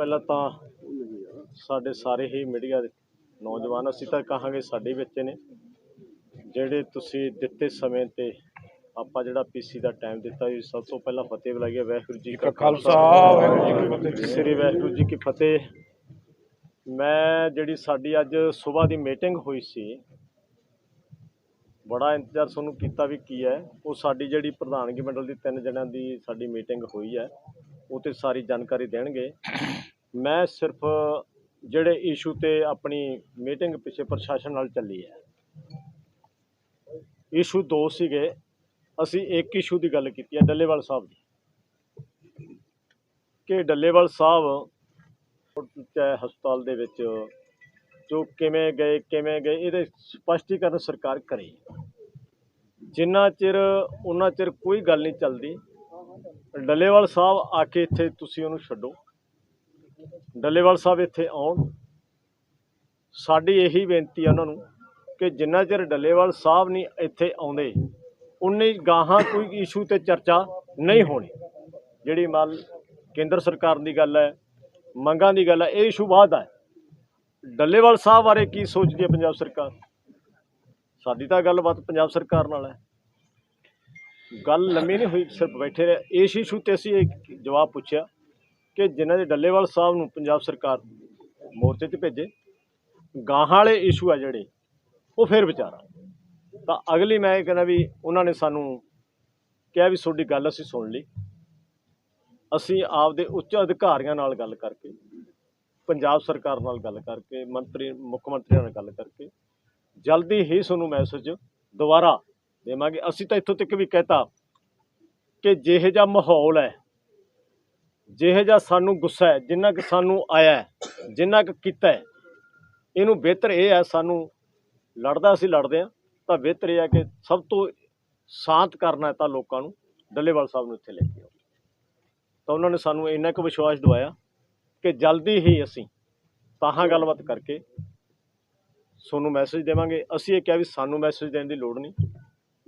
ਪਹਿਲਾਂ ਤਾਂ ਸਾਡੇ ਸਾਰੇ ਹੀ ਮੀਡੀਆ ਦੇ ਨੌਜਵਾਨ ਅਸੀਂ ਤਾਂ ਕਹਾਂਗੇ ਸਾਡੇ ਵਿੱਚ ਨੇ ਜਿਹੜੇ ਤੁਸੀਂ ਦਿੱਤੇ ਸਮੇਂ ਤੇ ਆਪਾਂ ਜਿਹੜਾ ਪੀਸੀ ਦਾ ਟਾਈਮ ਦਿੱਤਾ ਜੀ ਸਭ ਤੋਂ ਪਹਿਲਾਂ ਫਤਿਹ ਬੁਲਾਈਏ ਵਾਹਿਗੁਰੂ ਜੀ ਕਾ ਖਾਲਸਾ, ਵਾਹਿਗੁਰੂ ਜੀ ਕੀ ਫਤਿਹ। ਸ੍ਰੀ ਵਾਹਿਗੁਰੂ ਜੀ ਕੀ ਫਤਿਹ ਮੈਂ ਜਿਹੜੀ ਸਾਡੀ ਅੱਜ ਸਵੇਰ ਦੀ ਮੀਟਿੰਗ ਹੋਈ ਸੀ ਬੜਾ ਇੰਤਜ਼ਾਰ ਤੁਹਾਨੂੰ ਕੀਤਾ ਵੀ ਕੀ ਹੈ ਉਹ ਸਾਡੀ ਜਿਹੜੀ ਪ੍ਰਧਾਨਗੀ ਮੰਡਲ ਦੀ ਤਿੰਨ ਜਣਿਆਂ ਦੀ ਸਾਡੀ ਮੀਟਿੰਗ ਹੋਈ ਹੈ ਉਹ ਤੇ ਸਾਰੀ ਜਾਣਕਾਰੀ ਦੇਣਗੇ ਮੈਂ ਸਿਰਫ ਜਿਹੜੇ ਇਸ਼ੂ ਤੇ ਆਪਣੀ ਮੀਟਿੰਗ ਪਿੱਛੇ ਪ੍ਰਸ਼ਾਸਨ ਨਾਲ ਚੱਲੀ ਹੈ। ਇਸ਼ੂ ਦੋ ਸੀਗੇ। ਅਸੀਂ ਇੱਕ ਇਸ਼ੂ ਦੀ ਗੱਲ ਕੀਤੀ ਹੈ ਡੱਲੇਵਾਲ ਸਾਹਿਬ ਦੀ। ਕਿ ਡੱਲੇਵਾਲ ਸਾਹਿਬ ਚਾਹੇ ਹਸਪਤਾਲ ਦੇ ਵਿੱਚ ਜੋ ਕਿਵੇਂ ਗਏ ਕਿਵੇਂ ਗਏ, ਇਹਦੇ ਸਪਸ਼ਟੀਕਰਨ ਸਰਕਾਰ ਕਰੇ। ਜਿੰਨਾ ਚਿਰ ਉਹਨਾਂ ਚਿਰ ਕੋਈ ਗੱਲ ਨਹੀਂ ਚੱਲਦੀ, ਡੱਲੇਵਾਲ ਸਾਹਿਬ ਆ ਕੇ ਇੱਥੇ ਤੁਸੀਂ ਉਹਨੂੰ ਛੱਡੋ। ਡੱਲੇਵਾਲ ਸਾਹਿਬ ਇੱਥੇ ਆਉਣ। ਸਾਡੀ ਇਹੀ ਬੇਨਤੀ ਹੈ ਉਹਨਾਂ ਨੂੰ ਕਿ ਜਿੰਨਾ ਚਿਰ ਡੱਲੇਵਾਲ ਸਾਹਿਬ ਨਹੀਂ ਇੱਥੇ ਆਉਂਦੇ, ਉਨੀ ਗਾਹਾਂ ਕੋਈ ਇਸ਼ੂ ਤੇ ਚਰਚਾ ਨਹੀਂ ਹੋਣੀ। ਜਿਹੜੀ ਮਲ ਕੇਂਦਰ ਸਰਕਾਰ ਦੀ ਗੱਲ ਹੈ, ਮੰਗਾਂ ਦੀ ਗੱਲ ਹੈ, ਇਹ ਇਸ਼ੂ ਬਾਅਦ ਹੈ ਡੱਲੇਵਾਲ ਸਾਹਿਬ ਬਾਰੇ ਕੀ ਸੋਚਦੀ ਹੈ ਪੰਜਾਬ ਸਰਕਾਰ? ਸਾਡੀ ਤਾਂ ਗੱਲਬਾਤ ਪੰਜਾਬ ਸਰਕਾਰ ਨਾਲ ਹੈ। ਗੱਲ ਲੰਮੀ ਨਹੀਂ ਹੋਈ, ਸਿਰਫ ਬੈਠੇ ਰਹੇ। ਇਸ ਇਸ਼ੂ ਤੇ ਅਸੀਂ ਇੱਕ ਜਵਾਬ ਪੁੱਛਿਆ। ਕਿ ਜਿਨ੍ਹਾਂ ਦੇ ਡੱਲੇਵਾਲ ਸਾਹਿਬ ਨੂੰ ਪੰਜਾਬ ਸਰਕਾਰ ਮੋਰਚੇ 'ਤੇ ਭੇਜੇ, ਗਾਹਾਂ ਵਾਲੇ ਇਸ਼ੂ ਆ ਜਿਹੜੇ, ਉਹ ਫਿਰ ਵਿਚਾਰਾ ਤਾਂ ਅਗਲੀ ਮੈਂ ਇਹ ਕਹਿੰਦਾ ਵੀ ਉਹਨਾਂ ਨੇ ਸਾਨੂੰ ਕਿਹਾ ਵੀ ਤੁਹਾਡੀ ਗੱਲ ਅਸੀਂ ਸੁਣ ਲਈ। ਅਸੀਂ ਆਪਦੇ ਉੱਚ ਅਧਿਕਾਰੀਆਂ ਨਾਲ ਗੱਲ ਕਰਕੇ, ਪੰਜਾਬ ਸਰਕਾਰ ਨਾਲ ਗੱਲ ਕਰਕੇ, ਮੰਤਰੀ, ਮੁੱਖ ਮੰਤਰੀਆਂ ਨਾਲ ਗੱਲ ਕਰਕੇ, ਜਲਦੀ ਹੀ ਤੁਹਾਨੂੰ ਮੈਸੇਜ ਦੁਬਾਰਾ ਦੇਵਾਂਗੇ। ਅਸੀਂ ਤਾਂ ਇੱਥੋਂ ਤੱਕ ਵੀ ਕਹਿਤਾ ਕਿ ਜਿਹੇ ਜਿਹਾ ਮਾਹੌਲ ਹੈ ਜਿਹੇ ਜਿਹਾ ਸਾਨੂੰ ਗੁੱਸਾ ਹੈ, ਜਿੰਨਾ ਕਿ ਸਾਨੂੰ ਆਇਆ ਜਿੰਨਾ ਕਿ ਕੀਤਾ ਇਹਨੂੰ ਬਿਹਤਰ ਇਹ ਹੈ ਸਾਨੂੰ ਲੜਦਾ ਅਸੀਂ ਲੜਦੇ ਹਾਂ, ਤਾਂ ਬਿਹਤਰ ਇਹ ਹੈ ਕਿ ਸਭ ਤੋਂ ਸ਼ਾਂਤ ਕਰਨਾ ਤਾਂ ਲੋਕਾਂ ਨੂੰ, ਡੱਲੇਵਾਲ ਸਾਹਿਬ ਨੂੰ ਇੱਥੇ ਲੈ ਕੇ ਆਓ। ਤਾਂ ਉਹਨਾਂ ਨੇ ਸਾਨੂੰ ਇੰਨਾ ਕੁ ਵਿਸ਼ਵਾਸ ਦਿਵਾਇਆ ਕਿ ਜਲਦੀ ਹੀ ਅਸੀਂ ਤਾਹਾਂ ਗੱਲਬਾਤ ਕਰਕੇ ਤੁਹਾਨੂੰ ਮੈਸੇਜ ਦੇਵਾਂਗੇ। ਅਸੀਂ ਇਹ ਕਿਹਾ ਵੀ ਸਾਨੂੰ ਮੈਸੇਜ ਦੇਣ ਦੀ ਲੋੜ ਨਹੀਂ।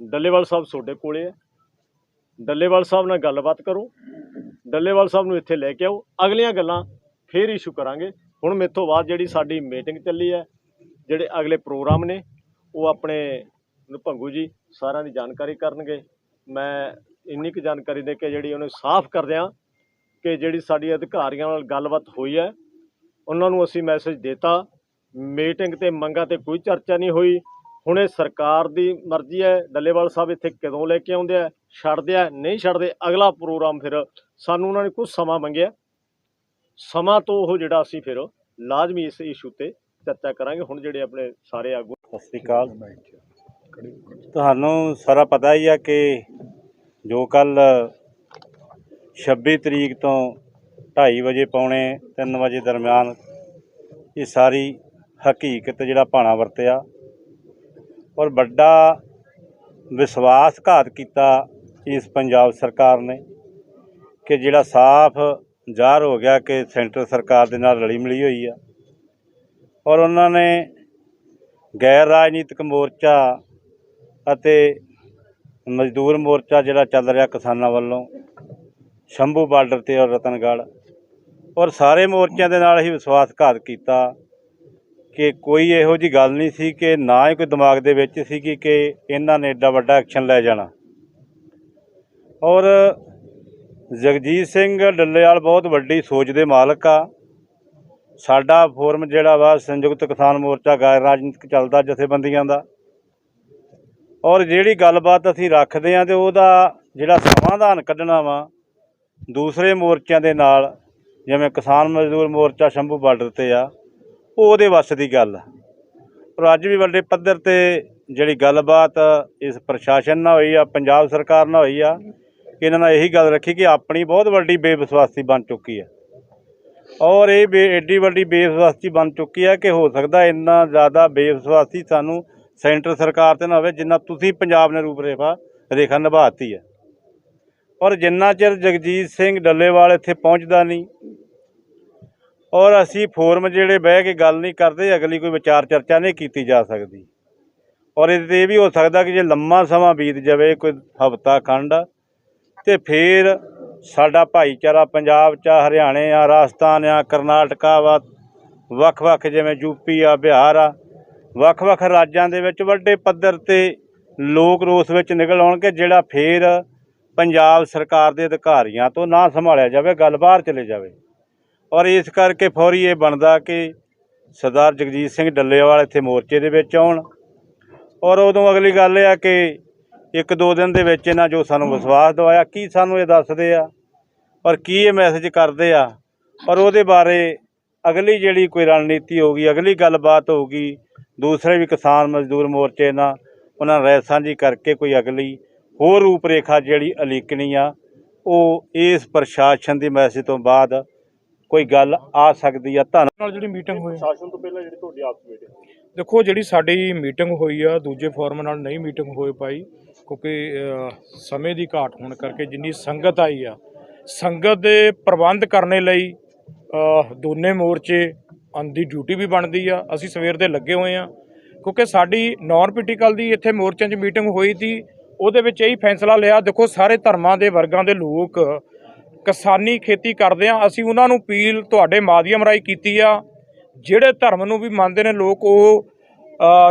ਡੱਲੇਵਾਲ ਸਾਹਿਬ ਤੁਹਾਡੇ ਕੋਲੇ ਹੈ। ਡੱਲੇਵਾਲ ਸਾਹਿਬ ਨਾਲ ਗੱਲਬਾਤ ਕਰੋ। ਡੱਲੇਵਾਲ ਸਾਹਿਬ ਨੂੰ ਇੱਥੇ ਲੈ ਕੇ ਆਓ। ਅਗਲੀਆਂ ਗੱਲਾਂ ਫੇਰ ਇਸ਼ੂ ਕਰਾਂਗੇ। ਹੁਣ ਮੇਥੋਂ ਬਾਅਦ ਜਿਹੜੀ ਸਾਡੀ ਮੀਟਿੰਗ ਚੱਲੀ ਹੈ, ਜਿਹੜੇ ਅਗਲੇ ਪ੍ਰੋਗਰਾਮ ਨੇ, ਉਹ ਆਪਣੇ ਭੰਗੂ ਜੀ ਸਾਰਿਆਂ ਦੀ ਜਾਣਕਾਰੀ ਕਰਨਗੇ। ਮੈਂ ਇੰਨੀ ਕੁ ਜਾਣਕਾਰੀ ਦੇ ਕੇ ਜਿਹੜੀ ਉਹਨੂੰ ਸਾਫ਼ ਕਰ ਦਿਆਂ ਕਿ ਜਿਹੜੀ ਸਾਡੀ ਅਧਿਕਾਰੀਆਂ ਨਾਲ ਗੱਲਬਾਤ ਹੋਈ ਹੈ, ਉਹਨਾਂ ਨੂੰ ਅਸੀਂ ਮੈਸੇਜ ਦਿੱਤਾ। ਮੀਟਿੰਗ ਤੇ ਮੰਗਾਂ ਤੇ ਕੋਈ ਚਰਚਾ ਨਹੀਂ ਹੋਈ। ਹੁਣ ਇਹ ਸਰਕਾਰ ਦੀ ਮਰਜ਼ੀ ਹੈ। ਡੱਲੇਵਾਲ ਸਾਹਿਬ ਇੱਥੇ ਕਦੋਂ ਲੈ ਕੇ ਆਉਂਦੇ ਆ? ਛੱਡਦੇ ਆ ਨਹੀਂ ਛੱਡਦੇ ਅਗਲਾ ਪ੍ਰੋਗਰਾਮ ਫਿਰ ਸਾਨੂੰ ਉਹਨਾਂ ਨੇ ਕੁਝ ਸਮਾਂ ਮੰਗਿਆ। ਸਮਾਂ ਤੋਂ ਉਹ ਜਿਹੜਾ ਅਸੀਂ ਫਿਰ ਲਾਜ਼ਮੀ ਇਸ ਇਸ਼ੂ ਤੇ ਚਰਚਾ ਕਰਾਂਗੇ। ਹੁਣ ਜਿਹੜੇ ਆਪਣੇ ਸਾਰੇ ਆਗੂ ਸਤਿ ਸ੍ਰੀ ਅਕਾਲ। ਤੁਹਾਨੂੰ ਸਾਰਾ ਪਤਾ ਹੀ ਆ ਕਿ ਜੋ ਕੱਲ 26 ਤਰੀਕ ਤੋਂ 2:30 ਵਜੇ ਪੌਣੇ 3 ਵਜੇ ਦਰਮਿਆਨ ਇਹ ਸਾਰੀ ਹਕੀਕਤ ਜਿਹੜਾ ਭਾਣਾ ਵਰਤਿਆ ਔਰ ਵੱਡਾ ਵਿਸ਼ਵਾਸਘਾਤ ਕੀਤਾ ਇਸ ਪੰਜਾਬ ਸਰਕਾਰ ਨੇ ਕਿ ਜਿਹੜਾ ਸਾਫ਼ ਜ਼ਾਹਰ ਹੋ ਗਿਆ ਕਿ ਸੈਂਟਰ ਸਰਕਾਰ ਦੇ ਨਾਲ ਰਲੀ ਮਿਲੀ ਹੋਈ ਆ ਔਰ ਉਹਨਾਂ ਨੇ ਗੈਰ ਰਾਜਨੀਤਿਕ ਮੋਰਚਾ ਅਤੇ ਮਜ਼ਦੂਰ ਮੋਰਚਾ ਜਿਹੜਾ ਚੱਲ ਰਿਹਾ ਕਿਸਾਨਾਂ ਵੱਲੋਂ, ਸ਼ੰਭੂ ਬਾਰਡਰ ਤੇ ਔਰ ਰਤਨਗੜ੍ਹ, ਔਰ ਸਾਰੇ ਮੋਰਚਿਆਂ ਦੇ ਨਾਲ ਹੀ ਵਿਸ਼ਵਾਸਘਾਤ ਕੀਤਾ ਕਿ ਕੋਈ ਇਹੋ ਜੀ ਗੱਲ ਨਹੀਂ ਸੀ ਕਿ ਨਾ ਹੀ ਕੋਈ ਦਿਮਾਗ ਦੇ ਵਿੱਚ ਸੀ ਕਿ ਇਹਨਾਂ ਨੇ ਏਡਾ ਵੱਡਾ ਐਕਸ਼ਨ ਲੈ ਜਾਣਾ। ਔਰ ਜਗਜੀਤ ਸਿੰਘ ਡੱਲੇਵਾਲ ਬਹੁਤ ਵੱਡੀ ਸੋਚ ਦੇ ਮਾਲਕ ਆ। ਸਾਡਾ ਫੋਰਮ ਜਿਹੜਾ ਵਾ ਸੰਯੁਕਤ ਕਿਸਾਨ ਮੋਰਚਾ ਗੈਰ ਰਾਜਨੀਤਿਕ ਚੱਲਦਾ ਜਥੇਬੰਦੀਆਂ ਦਾ। ਔਰ ਜਿਹੜੀ ਗੱਲਬਾਤ ਅਸੀਂ ਰੱਖਦੇ ਆ ਤੇ ਉਹਦਾ ਜਿਹੜਾ ਸਮਾਧਾਨ ਕੱਢਣਾ ਵਾ ਦੂਸਰੇ ਮੋਰਚਿਆਂ ਦੇ ਨਾਲ, ਜਿਵੇਂ ਕਿਸਾਨ ਮਜ਼ਦੂਰ ਮੋਰਚਾ ਸ਼ੰਭੂ ਬਾਰਡਰ ਤੇ ਆ, ਉਹ ਉਹਦੇ ਵੱਸ ਦੀ ਗੱਲ ਆ। ਪਰ ਅੱਜ ਵੀ ਵੱਡੇ ਪੱਧਰ ਤੇ ਜਿਹੜੀ ਗੱਲਬਾਤ ਇਸ ਪ੍ਰਸ਼ਾਸਨ ਨਾਲ ਹੋਈ ਆ, ਪੰਜਾਬ ਸਰਕਾਰ ਨਾਲ ਹੋਈ ਆ ਇਹਨਾਂ ਨਾਲ ਇਹੀ ਗੱਲ ਰੱਖੀ ਕਿ ਆਪਣੀ ਬਹੁਤ ਵੱਡੀ ਬੇਵਿਸ਼ਵਾਸੀ ਬਣ ਚੁੱਕੀ ਹੈ। ਔਰ ਇਹ ਬੇ ਐਡੀ ਵੱਡੀ ਬੇਵਿਸ਼ਵਾਸੀ ਬਣ ਚੁੱਕੀ ਹੈ ਕਿ ਹੋ ਸਕਦਾ ਇੰਨਾ ਜ਼ਿਆਦਾ ਬੇਵਿਸ਼ਵਾਸੀ ਸਾਨੂੰ ਸੈਂਟਰ ਸਰਕਾਰ ਤੇ ਨਾ ਹੋਵੇ, ਜਿੰਨਾ ਤੁਸੀਂ ਪੰਜਾਬ ਨੇ ਰੂਪ ਰੇਖਾ ਰੇਖਾ ਨਿਭਾਤੀ ਹੈ। ਔਰ ਜਿੰਨਾ ਚਿਰ ਜਗਜੀਤ ਸਿੰਘ ਡੱਲੇਵਾਲ ਇੱਥੇ ਪਹੁੰਚਦਾ ਨਹੀਂ, ਔਰ ਅਸੀਂ ਫੋਰਮ ਜਿਹੜੇ ਬਹਿ ਕੇ ਗੱਲ ਨਹੀਂ ਕਰਦੇ, ਅਗਲੀ ਕੋਈ ਵਿਚਾਰ ਚਰਚਾ ਨਹੀਂ ਕੀਤੀ ਜਾ ਸਕਦੀ। ਔਰ ਇਹ ਤੇ ਇਹ ਵੀ ਹੋ ਸਕਦਾ ਕਿ ਜੇ ਲੰਮਾ ਸਮਾਂ ਬੀਤ ਜਾਵੇ, ਕੋਈ ਹਫਤਾ, ਖੰਡ ਤੇ ਫਿਰ ਸਾਡਾ ਭਾਈਚਾਰਾ ਪੰਜਾਬ 'ਚ ਆ, ਹਰਿਆਣੇ ਆ ਰਾਜਸਥਾਨ ਆ ਕਰਨਾਟਕਾ ਵਾ ਵੱਖ-ਵੱਖ ਜਿਵੇਂ ਯੂਪੀ ਆ ਬਿਹਾਰ ਆ ਵੱਖ-ਵੱਖ ਰਾਜਾਂ ਦੇ ਵਿੱਚ ਵੱਡੇ ਪੱਧਰ ਤੇ ਲੋਕ ਰੋਸ ਵਿੱਚ ਨਿਕਲ ਆਉਣਗੇ ਜਿਹੜਾ ਫੇਰ ਪੰਜਾਬ ਸਰਕਾਰ ਦੇ ਅਧਿਕਾਰੀਆਂ ਤੋਂ ਨਾ ਸੰਭਾਲਿਆ ਜਾਵੇ ਗੱਲ ਬਾਹਰ ਚਲੇ ਜਾਵੇ। ਔਰ ਇਸ ਕਰਕੇ ਫੌਰੀ ਇਹ ਬਣਦਾ ਕਿ ਸਰਦਾਰ ਜਗਜੀਤ ਸਿੰਘ ਡੱਲੇਵਾਲ ਇੱਥੇ ਮੋਰਚੇ ਦੇ ਵਿੱਚ ਆਉਣ। ਔਰ ਉਦੋਂ ਅਗਲੀ ਗੱਲ ਇਹ ਆ ਕਿ ਇੱਕ ਦੋ ਦਿਨ ਦੇ ਵਿੱਚ ਇਹਨਾਂ ਜੋ ਸਾਨੂੰ ਵਿਸ਼ਵਾਸ ਦਿਵਾਇਆ ਕੀ ਸਾਨੂੰ ਇਹ ਦੱਸਦੇ ਆ? ਔਰ ਕੀ ਇਹ ਮੈਸੇਜ ਕਰਦੇ ਆ? ਔਰ ਉਹਦੇ ਬਾਰੇ ਅਗਲੀ ਜਿਹੜੀ ਕੋਈ ਰਣਨੀਤੀ ਹੋਊਗੀ ਅਗਲੀ ਗੱਲਬਾਤ ਹੋਊਗੀ ਦੂਸਰੇ ਵੀ ਕਿਸਾਨ ਮਜ਼ਦੂਰ ਮੋਰਚੇ ਨਾਲ ਉਹਨਾਂ ਰਾਏ ਸਾਂਝੀ ਕਰਕੇ ਕੋਈ ਅਗਲੀ ਹੋਰ ਰੂਪਰੇਖਾ ਜਿਹੜੀ ਅਲੀਕਣੀ ਆ ਉਹ ਇਸ ਪ੍ਰਸ਼ਾਸਨ ਦੀ ਮੈਸੇਜ ਤੋਂ ਬਾਅਦ ਕੋਈ ਗੱਲ ਆ ਸਕਦੀ ਆ। ਧੰਨ ਨਾਲ ਜਿਹੜੀ ਮੀਟਿੰਗ ਹੋਈ। ਸ਼ਾਸਨ ਤੋਂ ਪਹਿਲਾਂ ਜਿਹੜੀ ਤੁਹਾਡੀ ਆਪਸ ਮੀਟਿੰਗ ਦੇਖੋ ਜਿਹੜੀ ਸਾਡੀ ਮੀਟਿੰਗ ਹੋਈ ਆ ਦੂਜੇ ਫੋਰਮ ਨਾਲ ਨਹੀਂ ਮੀਟਿੰਗ ਹੋਈ ਪਾਈ ਕਿਉਂਕਿ ਸਮੇਂ ਦੀ ਘਾਟ ਹੋਣ ਕਰਕੇ ਜਿੰਨੀ ਸੰਗਤ ਆਈ ਆ, ਸੰਗਤ ਦੇ ਪ੍ਰਬੰਧ ਕਰਨੇ ਲਈ ਦੋਨੇ ਮੋਰਚੇ ਆਂ ਦੀ ਡਿਊਟੀ ਵੀ ਬਣਦੀ ਆ। ਅਸੀਂ ਸਵੇਰ ਦੇ ਲੱਗੇ ਹੋਏ ਆ, ਕਿਉਂਕਿ ਸਾਡੀ ਨਾਨ ਪੋਲੀਟੀਕਲ ਦੀ ਇੱਥੇ ਮੋਰਚਿਆਂ 'ਚ ਮੀਟਿੰਗ ਹੋਈ ਸੀ, ਉਹਦੇ ਵਿੱਚ ਇਹੀ ਫੈਸਲਾ ਲਿਆ, ਦੇਖੋ ਸਾਰੇ ਧਰਮਾਂ ਦੇ ਵਰਗਾਂ ਦੇ ਲੋਕ ਕਿਸਾਨੀ ਖੇਤੀ ਕਰਦੇ ਆ, ਅਸੀਂ ਉਹਨਾਂ ਨੂੰ ਅਪੀਲ ਤੁਹਾਡੇ ਮਾਧਿਅਮ ਰਾਹੀਂ ਕੀਤੀ ਆ। ਜਿਹੜੇ ਧਰਮ ਨੂੰ ਵੀ ਮੰਨਦੇ ਨੇ ਲੋਕ, ਉਹ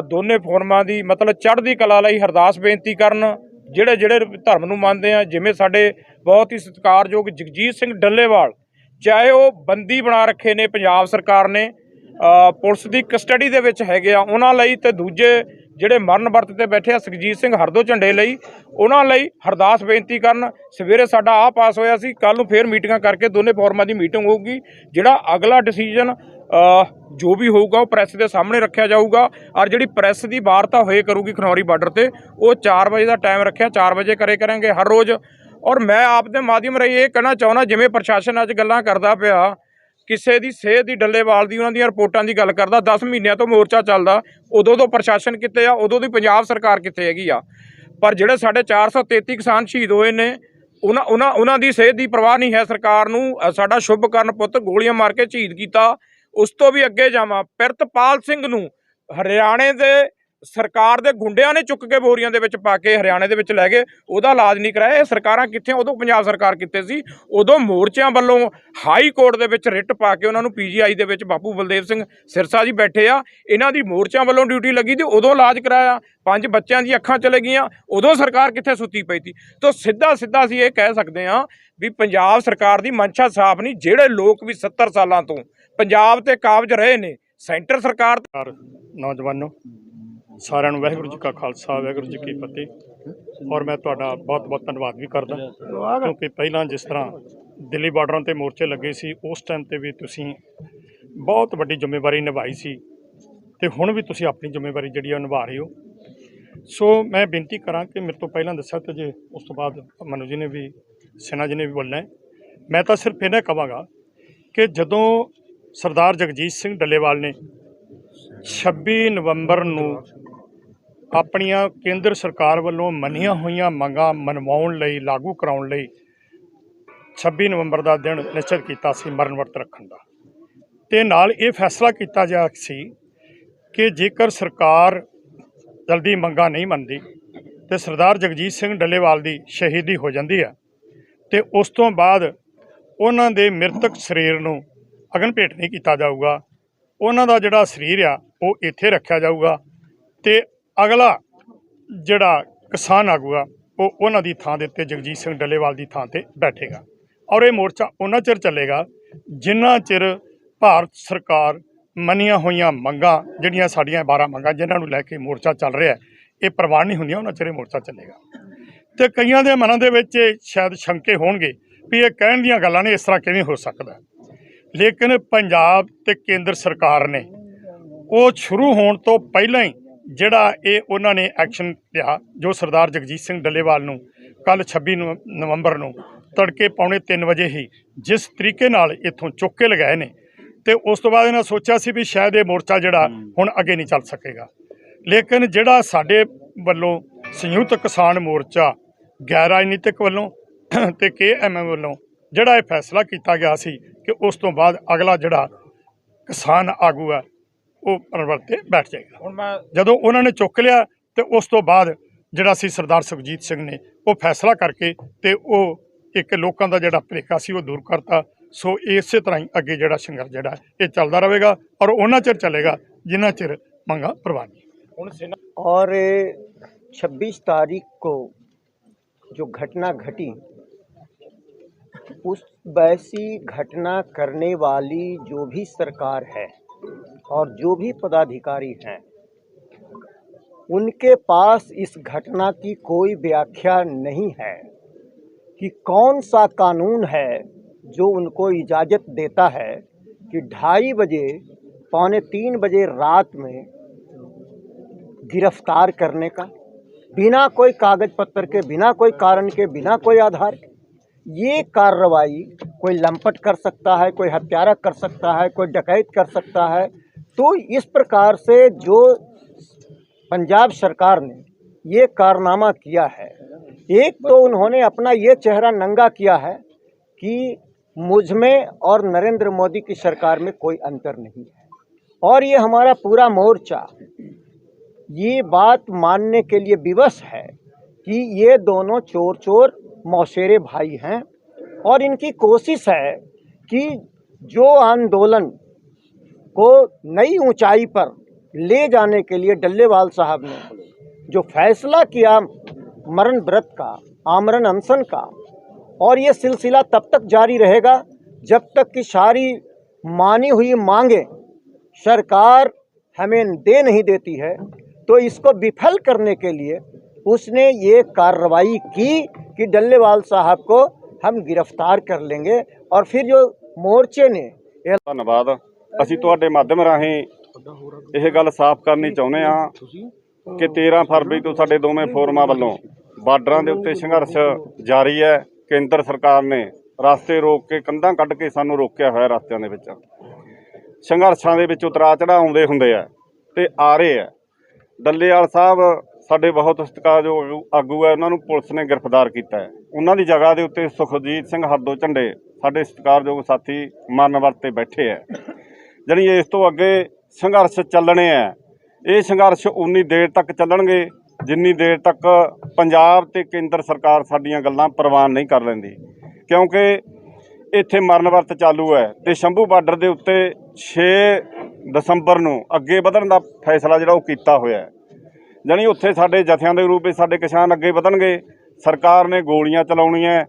ਦੋਨੇ ਫੋਰਮਾਂ ਦੀ ਮਤਲਬ ਚੜ੍ਹਦੀ ਕਲਾ ਲਈ ਅਰਦਾਸ ਬੇਨਤੀ ਕਰਨ, ਜਿਹੜੇ ਜਿਹੜੇ ਧਰਮ ਨੂੰ ਮੰਨਦੇ ਆ, ਜਿਵੇਂ ਸਾਡੇ ਬਹੁਤ ਹੀ ਸਤਿਕਾਰਯੋਗ ਜਗਜੀਤ ਸਿੰਘ ਡੱਲੇਵਾਲ, ਚਾਹੇ ਉਹ ਬੰਦੀ ਬਣਾ ਰੱਖੇ ਨੇ ਪੰਜਾਬ ਸਰਕਾਰ ਨੇ ਪੁਲਿਸ ਦੀ ਕਸਟਡੀ ਦੇ ਵਿੱਚ ਹੈਗੇ ਆ, ਉਹਨਾਂ ਲਈ ਤੇ ਦੂਜੇ ਜਿਹੜੇ ਮਰਨ ਵਰਤ ਤੇ ਬੈਠੇ ਆ, ਸੁਖਜੀਤ ਸਿੰਘ ਹਰਦੋ ਝੰਡੇ ਲਈ, ਉਹਨਾਂ ਲਈ ਅਰਦਾਸ ਬੇਨਤੀ ਕਰਨ, ਸਵੇਰੇ ਸਾਡਾ ਆ ਪਾਸ ਹੋਇਆ ਸੀ ਕੱਲ ਨੂੰ ਫੇਰ ਮੀਟਿੰਗਾਂ ਕਰਕੇ ਦੋਨੇ ਫੋਰਮਾਂ ਦੀ ਮੀਟਿੰਗ ਹੋਊਗੀ, ਜਿਹੜਾ ਅਗਲਾ ਡਿਸੀਜਨ ਜੋ ਵੀ ਹੋਊਗਾ ਉਹ ਪ੍ਰੈਸ ਦੇ ਸਾਹਮਣੇ ਰੱਖਿਆ ਜਾਊਗਾ। ਔਰ ਜਿਹੜੀ ਪ੍ਰੈਸ ਦੀ ਵਾਰਤਾ ਹੋਏ ਕਰੂਗੀ ਖਨੌਰੀ ਬਾਰਡਰ ਤੇ ਉਹ 4 ਵਜੇ ਦਾ ਟਾਈਮ ਰੱਖਿਆ 4 ਵਜੇ ਕਰੇ ਕਰਾਂਗੇ ਹਰ ਰੋਜ਼। ਔਰ ਮੈਂ ਆਪ ਦੇ ਮਾਧਿਅਮ ਰਾਹੀਂ ਇਹ ਕਹਿਣਾ ਚਾਹੁੰਦਾ ਜਿਵੇਂ ਪ੍ਰਸ਼ਾਸਨ ਅੱਜ ਗੱਲਾਂ ਕਰਦਾ ਪਿਆ ਕਿਸੇ ਦੀ ਸਿਹਤ ਦੀ ਡੱਲੇਵਾਲ ਦੀ ਉਹਨਾਂ ਦੀਆਂ ਰਿਪੋਰਟਾਂ ਦੀ ਗੱਲ ਕਰਦਾ 10 ਮਹੀਨਿਆਂ ਤੋਂ ਮੋਰਚਾ ਚੱਲਦਾ ਉਦੋਂ ਤੋਂ ਪ੍ਰਸ਼ਾਸਨ ਕਿੱਥੇ ਆ ਉਦੋਂ ਦੀ ਪੰਜਾਬ ਸਰਕਾਰ ਕਿੱਥੇ ਹੈਗੀ ਆ। ਪਰ ਜਿਹੜੇ ਸਾਡੇ 433 ਕਿਸਾਨ ਸ਼ਹੀਦ ਹੋਏ ਨੇ ਉਹਨਾਂ ਉਹਨਾਂ ਉਹਨਾਂ ਦੀ ਸਿਹਤ ਦੀ ਪਰਵਾਹ ਨਹੀਂ ਹੈ। ਸਰਕਾਰ ਨੂੰ ਅ, ਸਾਡਾ ਸ਼ੁਭਕਰਨ ਪੁੱਤ ਗੋਲੀਆਂ ਮਾਰ ਕੇ ਸ਼ਹੀਦ ਕੀਤਾ। ਉਸ ਤੋਂ ਵੀ ਅੱਗੇ ਜਾਵਾਂ। ਪਿਰਤਪਾਲ ਸਿੰਘ ਨੂੰ ਹਰਿਆਣੇ ਦੇ ਸਰਕਾਰ ਦੇ ਗੁੰਡਿਆਂ ਨੇ ਚੁੱਕ ਕੇ ਬੋਰੀਆਂ ਦੇ ਵਿੱਚ ਪਾ ਕੇ ਹਰਿਆਣੇ ਦੇ ਵਿੱਚ ਲੈ ਗਏ। ਉਹਦਾ ਇਲਾਜ ਨਹੀਂ ਕਰਾਇਆ। ਇਹ ਸਰਕਾਰਾਂ ਕਿੱਥੇ? ਉਦੋਂ ਪੰਜਾਬ ਸਰਕਾਰ ਕਿੱਥੇ ਸੀ? ਉਦੋਂ ਮੋਰਚਿਆਂ ਵੱਲੋਂ ਹਾਈ ਕੋਰਟ ਦੇ ਵਿੱਚ ਰਿਟ ਪਾ ਕੇ ਉਹਨਾਂ ਨੂੰ ਪੀਜੀਆਈ ਦੇ ਵਿੱਚ ਬਾਪੂ ਬਲਦੇਵ ਸਿੰਘ ਸਿਰਸਾ ਜੀ ਬੈਠੇ ਆ। ਇਹਨਾਂ ਦੀ ਮੋਰਚਿਆਂ ਵੱਲੋਂ ਡਿਊਟੀ ਲੱਗੀ ਤੇ ਉਦੋਂ ਇਲਾਜ ਕਰਾਇਆ। ਪੰਜ ਬੱਚਿਆਂ ਦੀ ਅੱਖਾਂ ਚਲੇ ਗਈਆਂ। ਉਦੋਂ ਸਰਕਾਰ ਕਿੱਥੇ ਸੁੱਤੀ ਪਈ ਸੀ? ਤੋਂ ਸਿੱਧਾ ਸਿੱਧਾ ਅਸੀਂ ਇਹ ਕਹਿ ਸਕਦੇ ਹਾਂ ਵੀ ਪੰਜਾਬ ਸਰਕਾਰ ਦੀ ਮਨਸ਼ਾ ਸਾਫ਼ ਨਹੀਂ। ਜਿਹੜੇ ਲੋਕ ਵੀ 70 ਸਾਲਾਂ ਤੋਂ ਪੰਜਾਬ ਤੇ ਕਾਬਜ ਰਹੇ ਨੇ। ਸੈਂਟਰ ਸਰਕਾਰ ਨਮਸਕਾਰ ਨੌਜਵਾਨੋ, ਸਾਰਿਆਂ ਨੂੰ ਵਾਹਿਗੁਰੂ ਜੀ ਕਾ ਖਾਲਸਾ, ਵਾਹਿਗੁਰੂ ਜੀ ਕੀ ਫਤਿਹ। ਔਰ ਮੈਂ ਤੁਹਾਡਾ ਬਹੁਤ ਬਹੁਤ ਧੰਨਵਾਦ ਵੀ ਕਰਦਾ। ਕਿਉਂਕਿ ਪਹਿਲਾਂ ਜਿਸ ਤਰ੍ਹਾਂ ਦਿੱਲੀ ਬਾਰਡਰਾਂ ਤੇ ਮੋਰਚੇ ਲੱਗੇ ਸੀ, ਉਸ ਟਾਈਮ ਤੇ ਵੀ ਤੁਸੀਂ ਬਹੁਤ ਵੱਡੀ ਜ਼ਿੰਮੇਵਾਰੀ ਨਿਭਾਈ ਸੀ। ਤੇ ਹੁਣ ਵੀ ਤੁਸੀਂ ਆਪਣੀ ਜ਼ਿੰਮੇਵਾਰੀ ਜਿਹੜੀ ਆ ਨਿਭਾ ਰਹੇ ਹੋ। ਸੋ ਮੈਂ ਬੇਨਤੀ ਕਰਾਂ ਕਿ ਮੇਰੇ ਤੋਂ ਪਹਿਲਾਂ ਦੱਸਿਆ ਤੇ ਜੇ, ਉਸ ਤੋਂ ਬਾਅਦ ਮਨੂ ਜੀ ਨੇ ਵੀ, ਸਿਨਾ ਜੀ ਨੇ ਵੀ ਬੋਲਣਾ ਮੈਂ ਤਾਂ ਸਿਰਫ ਇਹਨਾਂ ਕਹਾਂਗਾ ਕਿ ਜਦੋਂ ਸਰਦਾਰ ਜਗਜੀਤ ਸਿੰਘ ਡੱਲੇਵਾਲ ਨੇ 26 ਨਵੰਬਰ ਨੂੰ ਆਪਣੀਆਂ ਕੇਂਦਰ ਸਰਕਾਰ ਵੱਲੋਂ ਮੰਨੀਆਂ ਹੋਈਆਂ ਮੰਗਾਂ ਮਨਵਾਉਣ ਲਈ, ਲਾਗੂ ਕਰਾਉਣ ਲਈ 26 ਨਵੰਬਰ ਦਾ ਦਿਨ ਨਿਸ਼ਚਿਤ ਕੀਤਾ ਸੀ ਮਰਨ ਵਰਤ ਰੱਖਣ ਦਾ। ਤੇ ਨਾਲ ਇਹ ਫੈਸਲਾ ਕੀਤਾ ਗਿਆ ਸੀ ਕਿ ਜੇਕਰ ਸਰਕਾਰ ਜਲਦੀ ਮੰਗਾਂ ਨਹੀਂ ਮੰਨਦੀ ਤੇ ਸਰਦਾਰ ਜਗਜੀਤ ਸਿੰਘ ਡੱਲੇਵਾਲ ਦੀ ਸ਼ਹੀਦੀ ਹੋ ਜਾਂਦੀ ਹੈ ਤੇ ਉਸ ਤੋਂ ਬਾਅਦ ਉਹਨਾਂ ਦੇ ਮ੍ਰਿਤਕ ਸਰੀਰ ਨੂੰ ਅਗਨ ਭੇਟ ਨਹੀਂ ਕੀਤਾ ਜਾਊਗਾ। ਉਹਨਾਂ ਦਾ ਜਿਹੜਾ ਸਰੀਰ ਆ, ਉਹ ਇੱਥੇ ਰੱਖਿਆ ਜਾਊਗਾ ਤੇ ਅਗਲਾ ਜਿਹੜਾ ਕਿਸਾਨ ਆਗੂ ਆ, ਉਹ ਉਹਨਾਂ ਦੀ ਥਾਂ ਦੇ ਉੱਤੇ ਜਗਜੀਤ ਸਿੰਘ ਡੱਲੇਵਾਲ ਦੀ ਥਾਂ ਤੇ ਬੈਠੇਗਾ ਔਰ ਇਹ ਮੋਰਚਾ ਉਹਨਾਂ ਚਿਰ ਚੱਲੇਗਾ ਜਿੰਨਾ ਚਿਰ ਭਾਰਤ ਸਰਕਾਰ ਮੰਨੀਆਂ ਹੋਈਆਂ ਮੰਗਾਂ, ਜਿਹੜੀਆਂ ਸਾਡੀਆਂ 12 ਮੰਗਾਂ ਜਿਨ੍ਹਾਂ ਨੂੰ ਲੈ ਕੇ ਮੋਰਚਾ ਚੱਲ ਰਿਹਾ, ਇਹ ਪ੍ਰਵਾਨ ਨਹੀਂ ਹੁੰਦੀਆਂ, ਉਹਨਾਂ ਚਿਰ ਇਹ ਮੋਰਚਾ ਚੱਲੇਗਾ। ਤੇ ਕਈਆਂ ਦੇ ਮਨਾਂ ਦੇ ਵਿੱਚ ਸ਼ਾਇਦ ਸ਼ੰਕੇ ਹੋਣਗੇ ਵੀ ਇਹ ਕਹਿਣ ਦੀਆਂ ਗੱਲਾਂ ਨੇ ਇਸ ਤਰ੍ਹਾਂ ਕਿਵੇਂ ਹੋ ਸਕਦਾ। ਲੇਕਿਨ ਪੰਜਾਬ ਤੇ ਕੇਂਦਰ ਸਰਕਾਰ ਨੇ ਉਹ ਸ਼ੁਰੂ ਹੋਣ ਤੋਂ ਪਹਿਲਾਂ ਹੀ ਜਿਹੜਾ ਇਹ ਉਹਨਾਂ ਨੇ ਐਕਸ਼ਨ ਲਿਆ ਜੋ ਸਰਦਾਰ ਜਗਜੀਤ ਸਿੰਘ ਡੱਲੇਵਾਲ ਨੂੰ ਕੱਲ 26 ਨਵ- ਨਵੰਬਰ ਨੂੰ ਤੜਕੇ ਪੌਣੇ 3 ਵਜੇ ਹੀ ਜਿਸ ਤਰੀਕੇ ਨਾਲ ਇੱਥੋਂ ਚੁੱਕ ਕੇ ਲਗਾਏ ਨੇ ਤੇ ਉਸ ਤੋਂ ਬਾਅਦ ਇਹਨਾਂ ਸੋਚਿਆ ਸੀ ਵੀ ਸ਼ਾਇਦ ਇਹ ਮੋਰਚਾ ਜਿਹੜਾ ਹੁਣ ਅੱਗੇ ਨਹੀਂ ਚੱਲ ਸਕੇਗਾ। ਲੇਕਿਨ ਜਿਹੜਾ ਸਾਡੇ ਵੱਲੋਂ ਸੰਯੁਕਤ ਕਿਸਾਨ ਮੋਰਚਾ ਗੈਰ ਰਾਜਨੀਤਿਕ ਵੱਲੋਂ ਤੇ ਕੇਐਮਐਮ ਵੱਲੋਂ ਜਿਹੜਾ ਇਹ ਫੈਸਲਾ ਕੀਤਾ ਗਿਆ ਸੀ ਕਿ ਉਸ ਤੋਂ ਬਾਅਦ ਅਗਲਾ ਜਿਹੜਾ ਕਿਸਾਨ ਆਗੂ ਹੈ ਉਹ ਪਰਵਰਤ ਤੇ ਬੈਠ ਜਾਏਗਾ ਹੁਣ ਮੈਂ ਜਦੋਂ ਉਹਨਾਂ ਨੇ ਚੁੱਕ ਲਿਆ ਤੇ ਉਸ ਤੋਂ ਬਾਅਦ ਜਿਹੜਾ ਸੀ ਸਰਦਾਰ ਸੁਖਜੀਤ ਸਿੰਘ ਨੇ ਉਹ ਫੈਸਲਾ ਕਰਕੇ ਤੇ ਉਹ ਇੱਕ ਲੋਕਾਂ ਦਾ ਜਿਹੜਾ ਭੁਲੇਖਾ ਸੀ ਉਹ ਦੂਰ ਕਰਤਾ ਸੋ ਇਸੇ ਤਰ੍ਹਾਂ ਹੀ ਅੱਗੇ ਜਿਹੜਾ ਸੰਘਰਸ਼ ਜਿਹੜਾ ਹੈ, ਇਹ ਚੱਲਦਾ ਰਹੇਗਾ ਔਰ ਉਹਨਾਂ ਚਿਰ ਚੱਲੇਗਾ ਜਿੰਨਾ ਚਿਰ ਮੰਗਾਂ ਪ੍ਰਵਾਨ ਨਹੀਂ ਹੁਣ ਸੈਨਾ और 26 तारीख को जो घटना घटी उस वैसी घटना करने वाली जो भी सरकार है और जो भी पदाधिकारी हैं, उनके पास इस घटना की कोई व्याख्या नहीं है कि कौन सा कानून है जो उनको इजाज़त देता है कि ढाई बजे, पौने तीन बजे रात में गिरफ़्तार करने का, बिना कोई कागज़ पत्र के, बिना कोई कारण के, बिना कोई आधार के ये कार्रवाई कोई लंपट कर सकता है, कोई हत्यारा कर सकता है, कोई डकैत कर सकता है तो इस प्रकार से जो पंजाब सरकार ने ये कारनामा किया है, एक तो उन्होंने अपना ये चेहरा नंगा किया है कि मुझमें और नरेंद्र मोदी की सरकार में कोई अंतर नहीं है। और ये हमारा पूरा मोर्चा, ये बात मानने के लिए विवश है कि ये दोनों चोर चोर मौसेरे भाई हैं, और इनकी कोशिश है कि जो आंदोलन को नई ऊंचाई पर ले जाने के लिए डल्लेवाल साहब ने जो फैसला किया मरण व्रत का, आमरण अनशन का, और ये सिलसिला तब तक जारी रहेगा जब तक कि सारी मानी हुई मांगे सरकार हमें दे नहीं देती है। तो इसको विफल करने के लिए उसने ये कार्रवाई की कि डल्लेवाल साहब को हम गिरफ्तार कर लेंगे और फिर जो मोर्चे ने ये ਧੰਨਵਾਦ ਅਸੀਂ ਤੁਹਾਡੇ ਮਾਧਿਅਮ ਰਾਹੀਂ ਇਹ ਗੱਲ ਸਾਫ਼ ਕਰਨੀ ਚਾਹੁੰਦੇ ਹਾਂ ਕਿ 13 ਫਰਵਰੀ ਤੋਂ ਸਾਡੇ ਦੋਵੇਂ ਫੋਰਮਾਂ ਵੱਲੋਂ ਬਾਰਡਰਾਂ ਦੇ ਉੱਤੇ ਸੰਘਰਸ਼ ਜਾਰੀ ਹੈ ਕੇਂਦਰ ਸਰਕਾਰ ਨੇ ਰਸਤੇ ਰੋਕ ਕੇ ਕੰਧਾਂ ਕੱਢ ਕੇ ਸਾਨੂੰ ਰੋਕਿਆ ਹੋਇਆ ਰਸਤਿਆਂ ਦੇ ਵਿੱਚ ਸੰਘਰਸ਼ਾਂ ਦੇ ਵਿੱਚ ਉਤਰਾ ਚੜ੍ਹਾਅ ਆਉਂਦੇ ਹੁੰਦੇ ਆ ਤੇ ਆ ਰਹੇ ਆ ਡੱਲੇਵਾਲ ਸਾਹਿਬ ਸਾਡੇ ਬਹੁਤ ਸਤਿਕਾਰਯੋਗ ਆਗੂ- ਹੈ, ਉਹਨਾਂ ਨੂੰ ਪੁਲਿਸ ਨੇ ਗ੍ਰਿਫਤਾਰ ਕੀਤਾ ਹੈ। ਉਹਨਾਂ ਦੀ ਜਗ੍ਹਾ ਦੇ ਉੱਤੇ ਸੁਖਜੀਤ ਸਿੰਘ ਹਰਦੋ ਝੰਡੇ ਸਾਡੇ ਸਤਿਕਾਰਯੋਗ ਸਾਥੀ ਮਰਨ ਤੇ ਬੈਠੇ ਹੈ। ਜਾਣੀ ਇਸ ਤੋਂ ਅੱਗੇ ਸੰਘਰਸ਼ ਚੱਲਣੇ ਆ ਇਹ ਸੰਘਰਸ਼ ਉਨੀ ਦੇਰ ਤੱਕ ਚੱਲਣਗੇ, ਜਿੰਨੀ ਦੇਰ ਤੱਕ ਪੰਜਾਬ ਤੇ ਕੇਂਦਰ ਸਰਕਾਰ ਸਾਡੀਆਂ ਗੱਲਾਂ ਪ੍ਰਵਾਨ ਨਹੀਂ ਕਰ ਲੈਂਦੀ। ਕਿਉਂਕਿ ਇੱਥੇ ਮਰਨ ਵਰਤ ਚਾਲੂ ਹੈ ਤੇ ਸ਼ੰਭੂ ਬਾਰਡਰ ਦੇ ਉੱਤੇ 6 ਦਸੰਬਰ ਨੂੰ ਅੱਗੇ ਵਧਣ ਦਾ ਫੈਸਲਾ ਜਿਹੜਾ ਉਹ ਕੀਤਾ ਹੋਇਆ ਹੈ। ਜਾਣੀ ਉੱਥੇ ਸਾਡੇ ਜਥਿਆਂ ਦੇ ਰੂਪ ਵਿੱਚ ਸਾਡੇ ਕਿਸਾਨ ਅੱਗੇ ਵਧਣਗੇ। ਸਰਕਾਰ ਨੇ ਗੋਲੀਆਂ ਚਲਾਉਣੀਆਂ,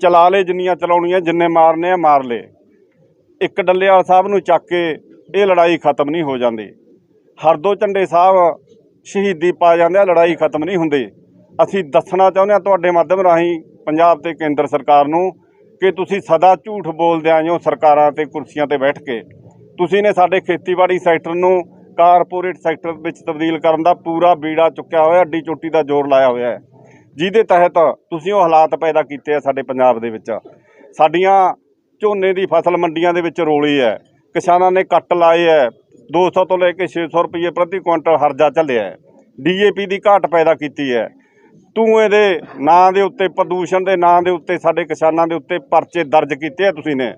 ਚਲਾ ਲੇ ਜਿੰਨੀਆਂ ਚਲਾਉਣੀਆਂ, ਜਿੰਨੇ ਮਾਰਨੇ ਆ, ਮਾਰ ਲੇ ਇੱਕ ਡੱਲੇਵਾਲ ਸਾਹਿਬ ਨੂੰ ਚੱਕ ਕੇ ਇਹ ਲੜਾਈ ਖਤਮ ਨਹੀਂ ਹੋ ਜਾਂਦੀ। ਹਰਦੋ ਝੰਡੇ ਸਾਹਿਬ ਸ਼ਹੀਦੀ ਪਾ ਜਾਂਦੇ ਆ, ਲੜਾਈ ਖਤਮ ਨਹੀਂ ਹੁੰਦੀ। ਅਸੀਂ ਦੱਸਣਾ ਚਾਹੁੰਦੇ ਆ ਤੁਹਾਡੇ ਮਾਧਿਅਮ ਰਾਹੀਂ, ਪੰਜਾਬ ਤੇ ਕੇਂਦਰ ਸਰਕਾਰ ਨੂੰ, ਕਿ ਤੁਸੀਂ ਸਦਾ ਝੂਠ ਬੋਲਦੇ ਆਏ ਹੋ ਸਰਕਾਰਾਂ ਤੇ ਕੁਰਸੀਆਂ ਤੇ ਬੈਠ ਕੇ। ਤੁਸੀਂ ਨੇ ਸਾਡੇ ਖੇਤੀਬਾੜੀ ਸੈਕਟਰ ਨੂੰ ਕਾਰਪੋਰੇਟ ਸੈਕਟਰ ਵਿੱਚ ਤਬਦੀਲ ਕਰਨ ਦਾ ਪੂਰਾ ਬੀੜਾ ਚੁੱਕਿਆ ਹੋਇਆ, ਅੱਡੀ ਚੋਟੀ ਦਾ ਜ਼ੋਰ ਲਾਇਆ ਹੋਇਆ ਹੈ। ਜਿਹਦੇ ਤਹਿਤ ਤੁਸੀਂ ਉਹ ਹਾਲਾਤ ਪੈਦਾ ਕੀਤੇ ਆ ਸਾਡੇ ਪੰਜਾਬ ਦੇ ਵਿੱਚ। ਸਾਡੀਆਂ ਝੋਨੇ ਦੀ ਫਸਲ ਮੰਡੀਆਂ ਦੇ ਵਿੱਚ ਰੋਲੀ ਹੈ। ਕਿਸਾਨਾਂ ਨੇ ਕੱਟ ਲਾਏ ਹੈ। 200 ਤੋਂ ਲੈ ਕੇ 600 ਰੁਪਏ ਪ੍ਰਤੀ ਕੁਇੰਟਲ ਹਰਜਾ ਚੱਲਿਆ ਹੈ। ਡੀਏਪੀ ਦੀ ਘਾਟ ਪੈਦਾ ਕੀਤੀ ਹੈ। ਧੂਏ ਦੇ ਨਾਂ ਦੇ ਉੱਤੇ ਪ੍ਰਦੂਸ਼ਣ ਦੇ ਨਾਂ ਦੇ ਉੱਤੇ ਸਾਡੇ ਕਿਸਾਨਾਂ ਦੇ ਉੱਤੇ ਪਰਚੇ ਦਰਜ ਕੀਤੇ ਆ ਤੁਸੀਂ ਨੇ।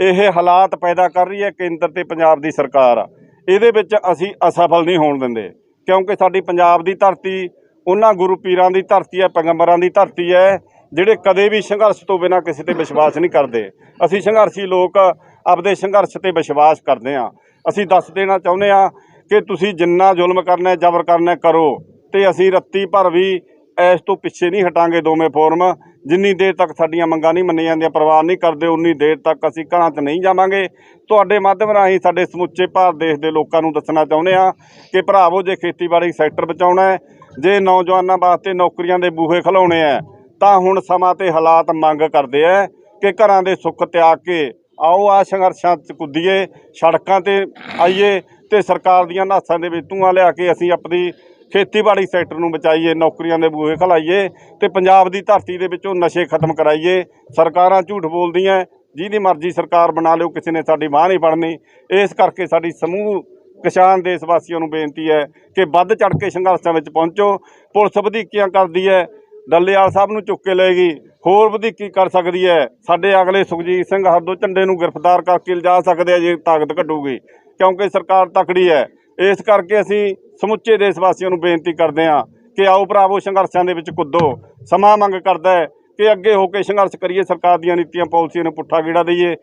ਇਹ ਹਾਲਾਤ ਪੈਦਾ ਕਰ ਰਹੀ ਹੈ ਕੇਂਦਰ ਤੇ ਪੰਜਾਬ ਦੀ ਸਰਕਾਰ। ਇਹਦੇ ਵਿੱਚ ਅਸੀਂ ਅਸਫਲ ਨਹੀਂ ਹੋਣ ਦਿੰਦੇ। ਕਿਉਂਕਿ ਸਾਡੀ ਪੰਜਾਬ ਦੀ ਧਰਤੀ, ਉਹਨਾਂ ਗੁਰੂ ਪੀਰਾਂ ਦੀ ਧਰਤੀ ਹੈ, ਪੈਗੰਬਰਾਂ ਦੀ ਧਰਤੀ ਹੈ, ਜਿਹੜੇ ਕਦੇ ਵੀ ਸੰਘਰਸ਼ ਤੋਂ ਬਿਨਾਂ ਕਿਸੇ ਤੇ ਵਿਸ਼ਵਾਸ ਨਹੀਂ ਕਰਦੇ। ਅਸੀਂ ਸੰਘਰਸ਼ੀ ਲੋਕ ਆਪਦੇ ਸੰਘਰਸ਼ ਤੇ ਵਿਸ਼ਵਾਸ ਕਰਦੇ ਹਾਂ। ਅਸੀਂ ਦੱਸ ਦੇਣਾ ਚਾਹੁੰਦੇ ਹਾਂ ਕਿ ਤੁਸੀਂ ਜਿੰਨਾ ਜ਼ੁਲਮ ਕਰਨਾ ਜਬਰ ਕਰਨਾ ਕਰੋ। ਤੇ ਅਸੀਂ ਰੱਤੀ ਭਰ ਵੀ ਇਸ ਤੋਂ ਪਿੱਛੇ ਨਹੀਂ ਹਟਾਂਗੇ ਦੋਵੇਂ ਫੋਰਮ। ਜਿੰਨੀ ਦੇਰ ਤੱਕ ਸਾਡੀਆਂ ਮੰਗਾਂ ਨਹੀਂ ਮੰਨੀਆਂ ਜਾਂਦੀਆਂ ਪ੍ਰਵਾਨ ਨਹੀਂ ਕਰਦੇ, ਉਨੀ ਦੇਰ ਤੱਕ ਅਸੀਂ ਘਰਾਂ 'ਚ ਨਹੀਂ ਜਾਵਾਂਗੇ। ਤੁਹਾਡੇ ਮਾਧਿਅਮ ਰਾਹੀਂ ਸਾਡੇ ਸਮੁੱਚੇ ਭਾਰਤ ਦੇਸ਼ ਦੇ ਲੋਕਾਂ ਨੂੰ ਦੱਸਣਾ ਚਾਹੁੰਦੇ ਆ ਕਿ ਭਰਾਵੋ, ਜੇ ਖੇਤੀਬਾੜੀ ਸੈਕਟਰ ਬਚਾਉਣਾ ਹੈ, ਜੇ ਨੌਜਵਾਨਾਂ ਵਾਸਤੇ ਨੌਕਰੀਆਂ ਦੇ ਬੂਹੇ ਖਲਾਉਣੇ ਆ ਤਾਂ ਹੁਣ ਸਮਾਂ ਤੇ ਹਾਲਾਤ ਮੰਗ ਕਰਦੇ ਆ ਕਿ ਘਰਾਂ ਦੇ ਸੁੱਖ ਤਿਆਗ ਕੇ ਆਓ, ਆ ਸੰਘਰਸ਼ਾਂ 'ਚ ਕੁੱਦੀਏ, ਸੜਕਾਂ ਤੇ ਆਈਏ ਤੇ ਸਰਕਾਰ ਦੀਆਂ ਨਾਸਾਂ ਦੇ ਵਿੱਚ ਧੂੰਆਂ ਲਿਆ ਕੇ ਅਸੀਂ ਆਪਣੀ ਖੇਤੀਬਾੜੀ ਸੈਕਟਰ ਨੂੰ ਬਚਾਈਏ, ਨੌਕਰੀਆਂ ਦੇ ਬੂਹੇ ਖਲਾਈਏ ਤੇ ਪੰਜਾਬ ਦੀ ਧਰਤੀ ਦੇ ਵਿੱਚੋਂ ਨਸ਼ੇ ਖਤਮ ਕਰਾਈਏ। ਸਰਕਾਰਾਂ ਝੂਠ ਬੋਲਦੀਆਂ ਜਿਹਦੀ ਮਰਜ਼ੀ ਸਰਕਾਰ ਬਣਾ ਲਿਓ, ਕਿਸੇ ਨੇ ਸਾਡੀ ਬਾਹ ਨਹੀਂ ਫੜਨੀ। ਇਸ ਕਰਕੇ ਸਾਡੀ ਸਮੂਹ ਕਿਸਾਨ ਦੇਸ਼ ਵਾਸੀਆਂ ਨੂੰ ਬੇਨਤੀ ਹੈ ਕਿ ਵੱਧ ਚੜ ਕੇ ਸੰਘਰਸ਼ਾਂ ਵਿੱਚ ਪਹੁੰਚੋ। ਪੁਲਿਸ ਵਧੀਕੀਆਂ ਕਰਦੀ ਹੈ ਡੱਲੇਵਾਲ ਸਾਹਿਬ ਨੂੰ ਚੁੱਕ ਕੇ ਲੈ ਗਈ, ਹੋਰ ਵਧੀਕੀ ਕਰ ਸਕਦੀ ਹੈ ਸਾਡੇ ਅਗਲੇ ਸੁਖਜੀਤ ਸਿੰਘ ਹਰਦੋ ਝੰਡੇ ਨੂੰ ਗ੍ਰਿਫਤਾਰ ਕਰਕੇ ਲਿਜਾ ਸਕਦੇ ਆ ਜੇ ਤਾਕਤ ਘਟੂਗੀ, ਕਿਉਂਕਿ ਸਰਕਾਰ ਤਕੜੀ ਹੈ ਇਸ ਕਰਕੇ ਅਸੀਂ ਸਮੁੱਚੇ ਦੇਸ਼ ਵਾਸੀਆਂ ਨੂੰ ਬੇਨਤੀ ਕਰਦੇ ਹਾਂ ਕਿ ਆਓ ਭਰਾਵੋ, ਸੰਘਰਸ਼ਾਂ ਦੇ ਵਿੱਚ ਕੁੱਦੋ। ਸਮਾਂ ਮੰਗ ਕਰਦਾ ਹੈ ਕਿ ਅੱਗੇ ਹੋ ਕੇ ਸੰਘਰਸ਼ ਕਰੀਏ, ਸਰਕਾਰ ਦੀਆਂ ਨੀਤੀਆਂ, ਪਾਲਿਸੀਆਂ ਨੂੰ ਪੁੱਠਾ ਗੇੜਾ ਦਈਏ।